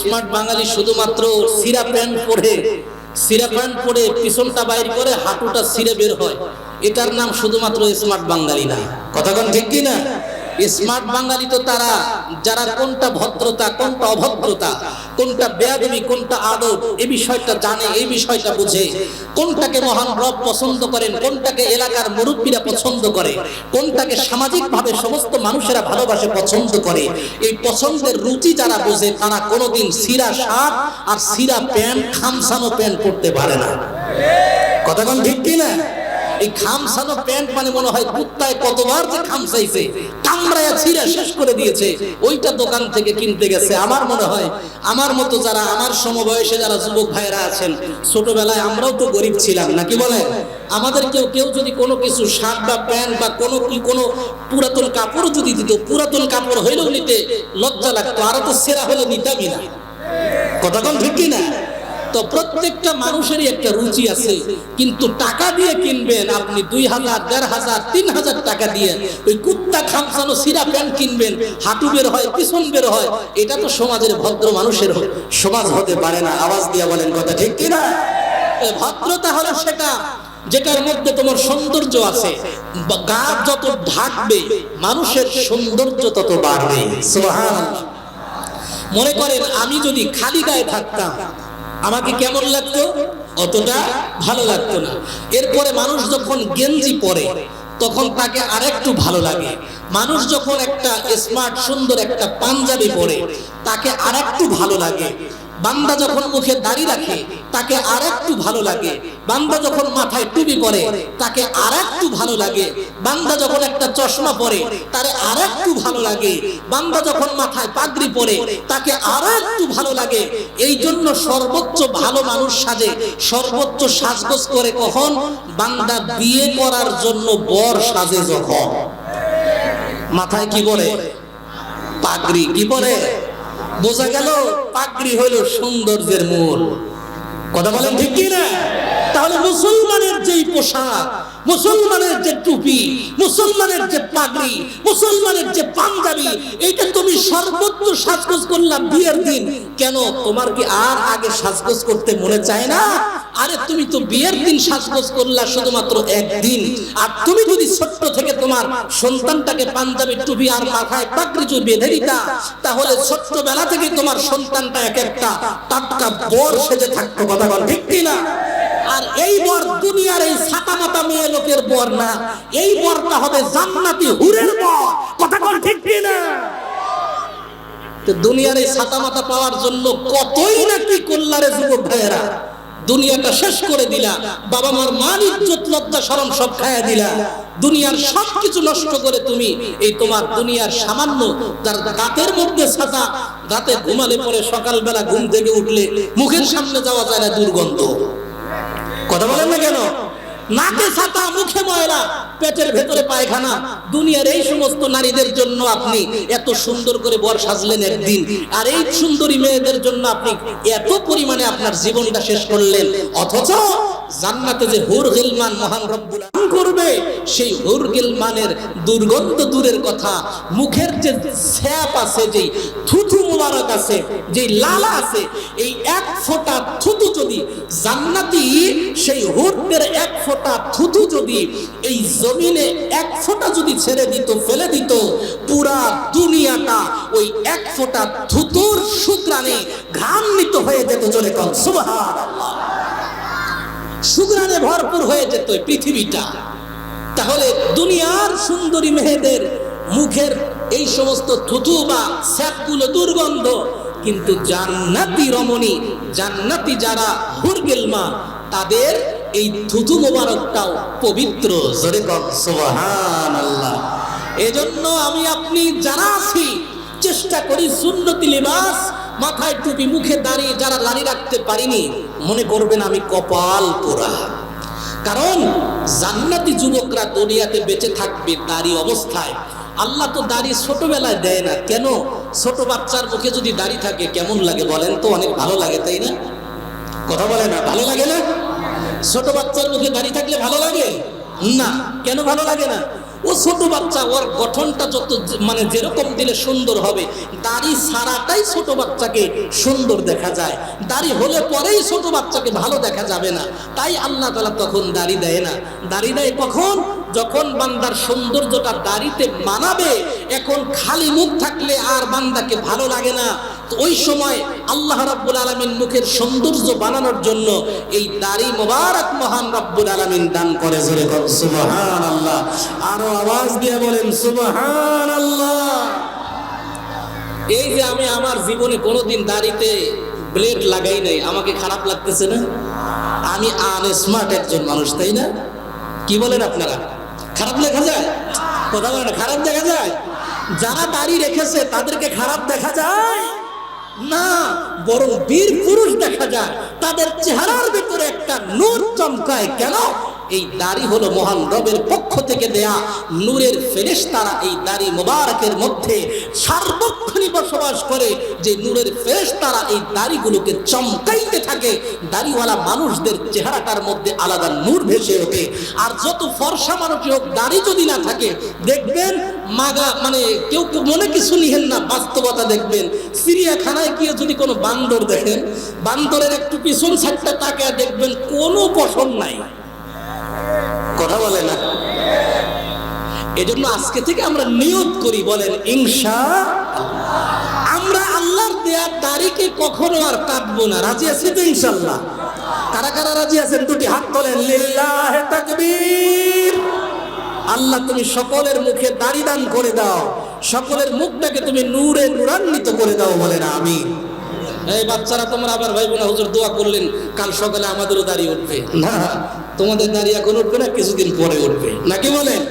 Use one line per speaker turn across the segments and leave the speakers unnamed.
Smart বাঙালি শুধুমাত্র সিরা pant পরে, সিরা pant পরে পিছনটা বাইর করে হাঁটুটা সিরে বের হয়। এটার নাম শুধুমাত্র স্মার্ট বাঙালি না। কথা ঠিক কি না স্মার্ট বাঙালি তো তারা, যারা কোনটা ভদ্রতা, কোনটা অভদ্রতা, কোনটা বেয়াদবি, কোনটা আদব এই বিষয়টা জানে এই বিষয়টা বুঝে। কোনটাকে মহান রব পছন্দ করেন, কোনটাকে এলাকার মুরব্বীরা পছন্দ করে, কোনটাকে সামাজিকভাবে সমস্ত মানুষেরা ভালোবাসে, পছন্দ করে। এই পছন্দের রুচি যারা বোঝে, তারা কোনোদিন সিরা শার্ট আর সিরা প্যান্ট, খামসানো প্যান্ট পরতে পারে না। কথা কোন ঠিক কি না এই খামসানো প্যান্ট মানে মনে হয় কুত্তায় কতবার যে খামসাইছে কামড়ায়া ছিঁড়া শেষ করে দিয়েছে। ওইটা দোকান থেকে কিনতে গেছে। আমার মনে হয়, আমার মতো যারা আমার সমবয়সে যারা যুবক ভাইরা আছেন, ছোটবেলায় আমরাও তো গরিব ছিলাম নাকি বলেন আমাদের কেউ কেউ যদি কোনো কিছু শার্ট বা প্যান্ট বা কোনো কি কোনো পুরাতন কাপড় যদি দিত, পুরাতন কাপড় হইলেও নিতে লজ্জা লাগতো। আরও তো সেরা হলে নিতামই না। কথা কোন ঠিক কি না তো প্রত্যেকটা মানুষেরই একটা রুচি আছে। কিন্তু টাকা দিয়ে কিনবেন আপনি দুই হাজার, দেড় হাজার, তিন হাজার টাকা দিয়ে ওই কুত্তা খামসানো সিরা প্যান্ট কিনবেন, হাঁটু বের হয়, পিছন বের হয়, এটা তো সমাজের ভদ্র মানুষের সমাজ হতে পারে না। আওয়াজ দিয়ে বলেন কথা ঠিক কিনা? ভদ্রতা হলো সেটা যেটার মধ্যে তোমার সৌন্দর্য আছে। বা গা যত ঢাকবে, মানুষের সৌন্দর্য তত বাড়বে। মনে করেন আমি যদি খালি গায়ে থাকতাম আমাকে কেমন লাগতো? অতটা ভালো লাগতো না। এরপরে মানুষ যখন গেঞ্জি পরে, তখন তাকে আরেকটু ভালো লাগে। মানুষ যখন একটা স্মার্ট সুন্দর একটা পাঞ্জাবি পরে, তাকে আরেকটু ভালো লাগে। বান্দা যখন মুখে দাড়ি রাখে, তাকে আর একটু ভালো লাগে। বান্দা যখন মাথায় টুপি পরে, তাকে আর একটু ভালো লাগে। বান্দা যখন একটা চশমা পরে, তারে আর একটু ভালো লাগে। বান্দা যখন মাথায় পাগড়ি পরে, তাকে আর একটু ভালো লাগে। এই জন্য সর্বোচ্চ ভালো মানুষ সাজে। সর্বোচ্চ সাজগোজ করে কখন? বান্দা বিয়ে করার জন্য বর সাজে যখন। মাথায় কি বলে পাগড়ি কি পরে? বোঝা গেল পাগড়ি হইল সৌন্দর্যের মূল। কথা বলেন ঠিক কি না তাহলে মুসলমানের যেই পোশাক, মুসলমানের যে টুপি, মুসলমানের যে পাগড়ি, মুসলমানের যে পাঞ্জাবি, এইটা তুমি সর্বোচ্চ সাজগোজ করলাম বিয়ের দিন। কেন, তোমার কি আর আগে সাজগোজ করতে মনে চায় না? আরে তুমি তো বিয়ের দিন সাজগোজ করলা শুধুমাত্র একদিন। আর তুমি যদি ছোট্ট থেকে তোমার সন্তানটাকে পাঞ্জাবি টুপি আর মাথায় পাগড়ি যদি বেঁধে দিতা, তাহলে ছোট্টবেলা থেকে তোমার সন্তানটা এক একটা টাটকা বর সেজে থাকতো, কথা বল, ঠিক কি না আর এই বর দুনিয়ার এই ছাতা মাতা মেয়ে লোকের বর না। এই বরটা হবে জান্নাতি হুরের বর। কথা বল ঠিক কি না তো দুনিয়ার এই ছাতা মাতা পাওয়ার জন্য কতই না কি করলারে যুবক ভাইয়েরা, দুনিয়াটা শেষ করে দিলা। বাবা মার মান, ইজ্জত, লজ্জা, শরম সব খায়া দিলা। দুনিয়ার সব কিছু নষ্ট করে তুমি এই তোমার দুনিয়ার সামান্য যার দাঁতের মধ্যে ছাতা দাঁতে ঘুমালে পরে সকালবেলা ঘুম থেকে উঠলে মুখের সামনে যাওয়া যায় না দুর্গন্ধ। কথা বলেন না কেন? নাকে ছাতা মুখে ময়লা, পেটের ভেতরে পায়খানা। দুনিয়ার এই সমস্ত নারীদের জন্য আপনি এত সুন্দর করে বর সাজলেন একদিন। আর এই সুন্দরী মেয়েদের জন্য আপনি এত পরিমাণে আপনার জীবনটা শেষ করলেন। অথচ জান্নাতে যে হুর গিলমান মহান রব্বুল করবে, সেই হুর গিলমানের দুর্গন্ধ দূরের কথা, মুখের যে স্যাপ আছে, যেই থুথু মুবারক আছে, যেই লালা আছে, এই এক ফোঁটা থুতু যদি জান্নাতি, সেই হুরদের এক ফোঁটা থুতু যদি এই জমিনে এক ফোঁটা যদি ছেড়ে দিত, ফেলে দিত, পুরা দুনিয়াটা ওই এক ফোঁটা থুতুর শুক্রানে ঘামনিত হয়ে যেত চলে কল সুবহানাল্লাহ। সুগ্রানে ভরপুর হয়ে যেত পৃথিবীটা। তাহলে দুনিয়ার সুন্দরী মেয়েদের মুখের এই সমস্ত থুতু বা স্যাপগুলো দুর্গন্ধ, কিন্তু জান্নাতি রমণী, জান্নাতি যারা হুরগেলমা, তাদের এই থুতু মোবারকটাও পবিত্র। এজন্য আমি আপনি যারা আছি, চেষ্টা করি সুন্নতি লিবাস মাথায় টুপি মুখে দাঁড়িয়ে যারা দাঁড়িয়ে রাখতে পারিনি মনে করবেন আমি কপাল পোড়া। কারণ জান্নাতি যুবকরা দুনিয়াতে বেঁচে থাকবে দাড়ি অবস্থায়। আল্লাহ তো দাড়ি ছোটবেলায় দেয় না। কেন? ছোট বাচ্চার মুখে যদি দাড়ি থাকে, কেমন লাগে বলেন তো? অনেক ভালো লাগে, তাই না? কথা বলে না, ভালো লাগে না? ছোট বাচ্চার মুখে দাড়ি থাকলে ভালো লাগে? না। কেন ভালো লাগে না? ও ছোট বাচ্চা, ওর গঠনটা যত মানে যেরকম দিলে সুন্দর হবে, দাড়ি ছাড়াটাই ছোট বাচ্চাকে সুন্দর দেখা যায়। দাড়ি হলে পরেই ছোট বাচ্চাকে ভালো দেখা যাবে না। তাই আল্লাহ তালা তখন দাড়ি দেয় না। দাড়ি দেয় কখন? যখন বান্দার সৌন্দর্যটা দাড়িতে মানাবে, এখন খালি মুখ থাকলে আর বান্দাকে ভালো লাগে না। ওই সময় আল্লাহ রাব্বুল আলামিন মুখের সৌন্দর্য বানানোর জন্য এই দাড়ি মোবারক মহান রাব্বুল আলামিন দান করে, জোরে কর সুবহানাল্লাহ। আরও আওয়াজ দিয়ে বলেন, সুবহানাল্লাহ। এই যে আমি আমার জীবনে কোনোদিন দাড়িতে ব্লেড লাগাই নাই, আমাকে খারাপ লাগতেছে না? আমি আনস্মার্ট একজন মানুষ, তাই না? কি বলেন আপনারা? খারাপ লেখা যায়? কথা বলেন, খারাপ দেখা যায়? যারা দাড়ি রেখেছে, তাদেরকে খারাপ দেখা যায়? না বরং বীর পুরুষ দেখা যায়। তাদের চেহারার ভিতরে একটা নূর চমকায়। কেন? এই দাড়ি হলো মহান রবের পক্ষ থেকে দেয়া নূরের ফেরেশতারা এই দাড়ি মোবারকের মধ্যে সার্বক্ষণই বসবাস করে, যে নূরের ফেরেশতারা এই দাড়িগুলোকে চমকাইতে থাকে। দাড়িওয়ালা মানুষদের চেহারাটার মধ্যে আলাদা নূর ভেসে ওঠে। আর যত ফর্সা মানুষ হোক, দাড়ি যদি না থাকে, দেখবেন মাগা মানে কেউ কেউ মনে কিছু নিহেন না, বাস্তবতা দেখবেন। চিড়িয়াখানায় গিয়ে যদি কোনো বান্দর দেখেন, বান্দরের একটু পিছন সাইডটা তাকায় দেখবেন কোনো পশম নাই। বলে না। এজন্য আজকে থেকে আমরা নিয়ত করি বলেন, ইনশা আমরা আল্লাহর দেয়ার দাড়িকে কখনো আর কাটবো না। রাজি আছি তো ইনশাল্লাহ কারা কারা রাজি আছেন? দুটি হাত তোলেন। লিল্লাহ তাকবীর। আল্লাহ তুমি সকলের মুখে দাড়ি দান করে দাও। সকলের মুখটাকে তুমি নূরে নূরান্বিত করে দাও বলেন আমি এই বাচ্চারা তোমরা আবার ভাই বোনা, হুজুর দোয়া করলেন, কাল সকালে আমাদেরও দাঁড়িয়ে উঠবে। না তোমাদের দাঁড়িয়ে এখন উঠবে না, কিছুদিন পরে উঠবে। নাকি বলেন?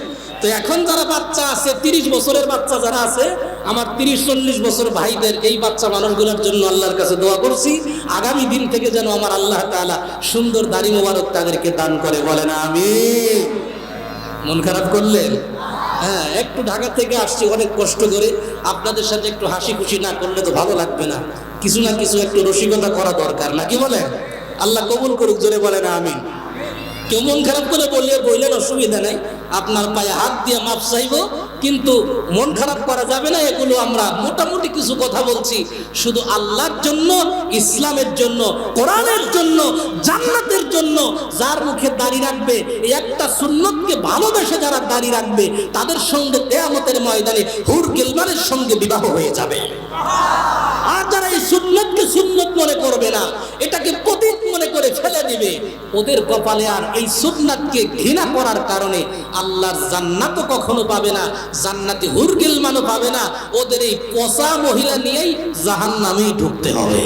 তো এখন যারা বাচ্চা আছে, তিরিশ বছরের বাচ্চা যারা আছে, আমার তিরিশ, চল্লিশ বছর ভাইদের এই বাচ্চা মানুষগুলোর জন্য আল্লাহর কাছে দোয়া করছি। আগামী দিন থেকে যেন আমার আল্লাহ তাআলা সুন্দর দাড়ি মোবারক তাদেরকে দান করে, বলেন আমি মন খারাপ করলেন? হ্যাঁ একটু ঢাকা থেকে আসছি, অনেক কষ্ট করে। আপনাদের সাথে একটু হাসি খুশি না করলে তো ভালো লাগবে না। কিছু না কিছু একটু রসিকতা করা দরকার, নাকি বলেন? আল্লাহ কবুল করুক, জোরে বলেন আমিন। কেউ মন খারাপ করে বললে বললেন অসুবিধা নাই। আপনার পায়ে হাত দিয়ে মাপ চাইব কিন্তু মন খারাপ করা যাবে না, এগুলো আমরা মোটামুটি কিছু কথা বলছি। শুধু আল্লাহর জন্য, ইসলামের জন্য, কোরআনের জন্য, জান্নাতের জন্য যার মুখে দাঁড়িয়ে রাখবে, এই একটা সুন্নতকে ভালোবেসে যারা দাঁড়িয়ে রাখবে, তাদের সঙ্গে কেয়ামতের ময়দানে হুর গিলমানের সঙ্গে বিবাহ হয়ে যাবে। আর যারা এই সুন্নতকে সুন্নত মনে করবে না, এটাকে প্রতীক মনে করে ফেলে দিবে, ওদের কপালে আর এই সুন্নাতকে ঘৃণা করার কারণে আল্লাহর জান্নাতও কখনো পাবে না। জান্নাতে হুরগিলমানও পাবে না, ওদের এই পচা মহিলা নিয়েই জাহান নামেই ঢুকতে হবে।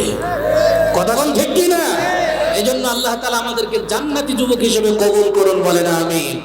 কথা কোন ঠিক না এই জন্য আল্লাহ তালা আমাদেরকে জান্নাতি যুবক হিসেবে কবুল করুন বলে না আমিন।